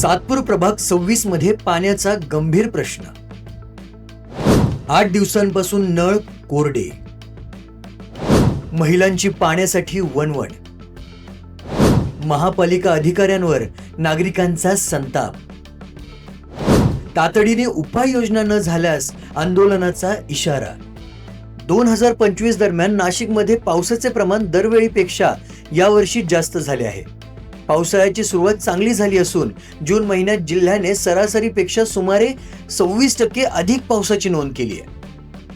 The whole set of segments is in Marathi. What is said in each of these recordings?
सातपूर प्रभाग सव्वीसमध्ये पाण्याचा गंभीर प्रश्न. आठ दिवसांपासून नळ कोरडे. महिलांची पाण्यासाठी वणवण. महापालिका अधिकाऱ्यांवर नागरिकांचा संताप. तातडीने उपाययोजना न झाल्यास आंदोलनाचा इशारा. दोन हजार पंचवीस दरम्यान नाशिकमध्ये पावसाचे प्रमाण दरवेळीपेक्षा यावर्षी जास्त झाले आहे. पावसाळ्याची सुरुवात चांगली झाली असून जून महिन्यात जिल्ह्याने सरासरीपेक्षा सुमारे सव्वीस टक्के अधिक पावसाची नोंद केली आहे.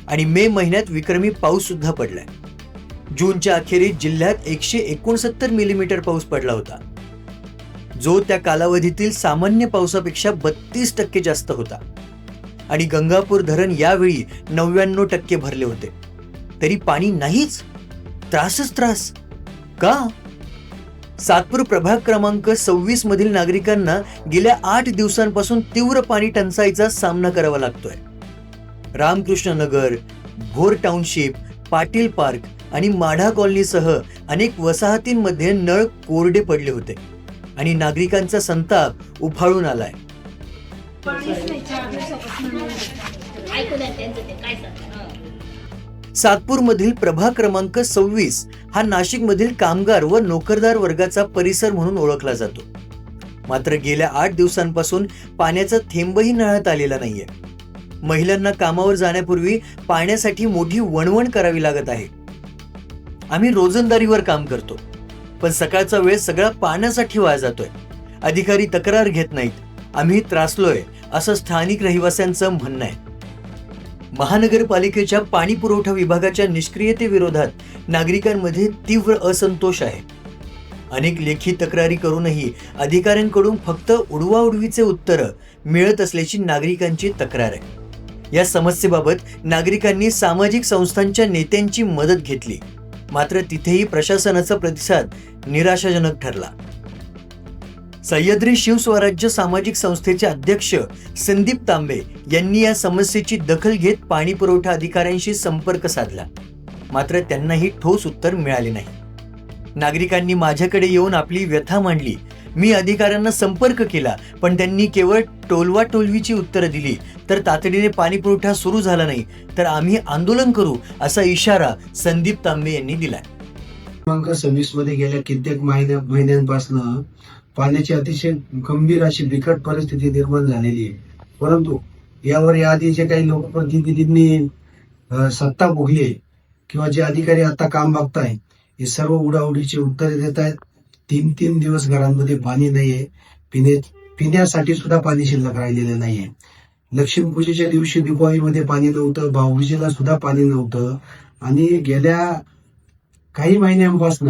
आणि मे महिन्यात विक्रमी पाऊस सुद्धा पडलाय. जूनच्या अखेरीस जिल्ह्यात एकशे एकोणसत्तर मिलीमीटर पाऊस पडला होता. जो त्या कालावधीतील सामान्य पावसापेक्षा बत्तीस टक्के जास्त होता. आणि गंगापूर धरण यावेळी नव्याण्णव टक्के भरले होते. तरी पाणी नाहीच. त्रासच त्रास. का? सातपूर प्रभाग क्रमांक सव्वीस मधील नागरिकांना गेल्या आठ दिवसांपासून तीव्र पाणी टंचाईचा सामना करावा लागतोय. रामकृष्ण नगर भोर टाउनशिप पाटील पार्क आणि माढा कॉलनीसह अनेक वसाहतींमध्ये नळ कोरडे पडले होते आणि नागरिकांचा संताप उफाळून आलाय. सातपूरमधील प्रभा क्रमांक सव्वीस हा नाशिकमधील कामगार व नोकरदार वर्गाचा परिसर म्हणून ओळखला जातो. मात्र गेल्या आठ दिवसांपासून पाण्याचा थेंबही नळात आलेला नाहीये. महिलांना कामावर जाण्यापूर्वी पाण्यासाठी मोठी वणवण करावी लागत आहे. आम्ही रोजंदारीवर काम करतो पण सकाळचा वेळ सगळा पाण्यासाठी वाया जातोय. अधिकारी तक्रार घेत नाहीत. आम्ही त्रासलोय असं स्थानिक रहिवाशांचं म्हणणं आहे. महानगरपालिकेच्या पाणी पुरवठा विभागाच्या निष्क्रियतेविरोधात नागरिकांमध्ये तीव्र असंतोष आहे. अनेक लेखी तक्रारी करूनही अधिकाऱ्यांकडून फक्त उडवाउडवीचे उत्तरं मिळत असल्याची नागरिकांची तक्रार आहे. या समस्येबाबत नागरिकांनी सामाजिक संस्थांच्या नेत्यांची मदत घेतली. मात्र तिथेही प्रशासनाचा प्रतिसाद निराशाजनक ठरला. सह्याद्री शिवस्वराज्य सामाजिक संस्थेचे अध्यक्ष संदीप तांबे यांनी या समस्येची दखल घेत पाणी पुरवठा अधिकाऱ्यांशी संपर्क साधला. मात्र त्यांनाही ठोस उत्तर मिळाले नाही. नागरिकांनी माझ्याकडे येऊन आपली व्यथा मांडली. मी अधिकाऱ्यांना संपर्क केला पण त्यांनी केवळ टोलवा टोलवीची उत्तरं दिली. तर तातडीने पाणी पुरवठा सुरू झाला नाही तर आम्ही आंदोलन करू असा इशारा संदीप तांबे यांनी दिलाय क्रमांक सव्वीसमध्ये गेल्या कित्येक महिन्या महिन्यांपासून पाण्याची अतिशय गंभीर अशी बिकट परिस्थिती निर्माण झालेली आहे. परंतु यावर याआधी जे काही लोकप्रतिनिधींनी सत्ता भोगली किंवा जे अधिकारी आता काम बघताय हे सर्व उडाउडीची उत्तरे देत आहेत. तीन तीन दिवस घरांमध्ये पाणी नाहीये पिणे पिण्यासाठी सुद्धा पाणी शिल्लक राहिलेलं नाहीये लक्ष्मीपूजेच्या दिवशी दिवाळीमध्ये पाणी नव्हतं भाऊबीजेला सुद्धा पाणी नव्हतं. आणि गेल्या काही महिन्यांपासून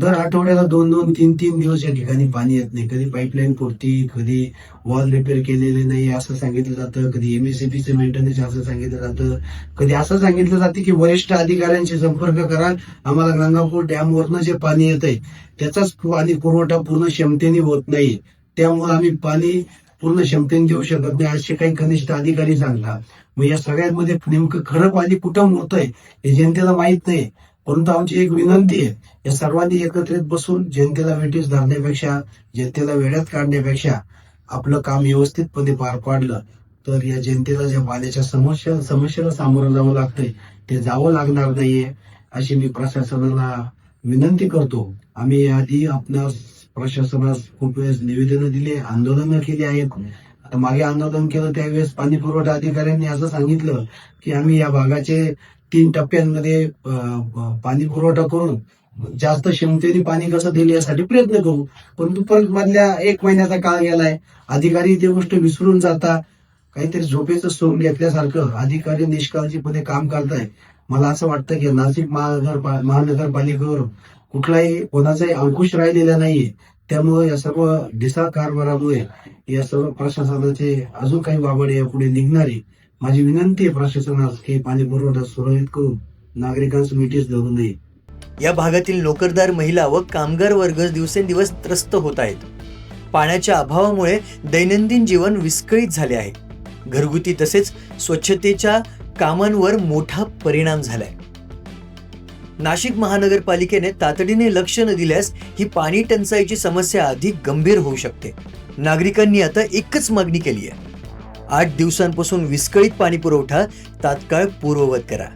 दर आठवड्याला दोन दोन तीन तीन दिवस या ठिकाणी पाणी येत नाही. कधी पाईपलाईन पुरती कधी वॉल रिपेअर केलेले नाही असं सांगितलं जातं. कधी एमएससीबीचं मेंटेनन्स असं सांगितलं जातं. कधी असं सांगितलं जातं की वरिष्ठ अधिकाऱ्यांशी संपर्क करा आम्हाला गंगापूर डॅमवरनं जे पाणी येतंय त्याचाच पाणी पुरवठा पूर्ण क्षमतेने होत नाही. त्यामुळे आम्ही पाणी पूर्ण क्षमतेने देऊ शकत नाही असे काही कनिष्ठ अधिकारी सांगतात. मग या सगळ्यांमध्ये नेमकं खरं पाणी कुठं होतंय हे जनतेला माहीत नाही. परंतु आमची एक विनंती आहे या सर्वांनी एकत्रित बसून जनतेला वेटीस धरण्यापेक्षा जनतेला वेड्यात काढण्यापेक्षा आपलं काम व्यवस्थितपणे पार पाडलं तर या जनतेला ज्या पाण्याच्या समस्या समस्येला सामोरं जावं लागतंय ते जावं लागणार नाहीये अशी मी प्रशासनाला विनंती करतो. आम्ही याआधी आपल्या प्रशासनास खूप वेळेस निवेदनं दिले आंदोलनं केली आहेत. आता मागे आंदोलन केलं त्यावेळेस पाणी पुरवठा अधिकाऱ्यांनी असं सांगितलं की आम्ही या भागाचे तीन टप्प्यांमध्ये पाणी पुरवठा करून जास्त क्षमतेने पाणी कसं दिले यासाठी प्रयत्न करू. परंतु परत मधल्या एक महिन्याचा काळ गेलाय. अधिकारी ते गोष्ट विसरून जाता. काहीतरी झोपेचं सोन घेतल्यासारखं अधिकारी निष्काळजीपणे काम करताय. मला असं वाटतं की नाशिक महानगर महानगरपालिकेवर कुठलाही कोणाचाही अंकुश राहिलेला नाहीये. त्यामुळे या सर्व ढिसा कारभारामुळे या सर्व प्रशासनाचे अजून काही बाबड यापुढे निघणारे माझी विनंती आहे प्रशासनास की पाणी पुरवठा सुरळीत करून नागरिकांस मिठीस धरू नये. या भागातील नोकरदार महिला व कामगार वर्ग दिवसेंदिवस त्रस्त होत आहेत. पाण्याच्या अभावामुळे दैनंदिन जीवन विस्कळीत झाले आहे. घरगुती तसेच स्वच्छतेच्या कामांवर मोठा परिणाम झालाय. नाशिक महानगरपालिकेने तातडीने लक्ष न दिल्यास ही पाणी टंचाईची समस्या अधिक गंभीर होऊ शकते. नागरिकांनी आता एकच मागणी केली आहे. आठ दिवसांपासून विस्कळीत पाणी पुरवठा तात्काळ पूर्ववत करा.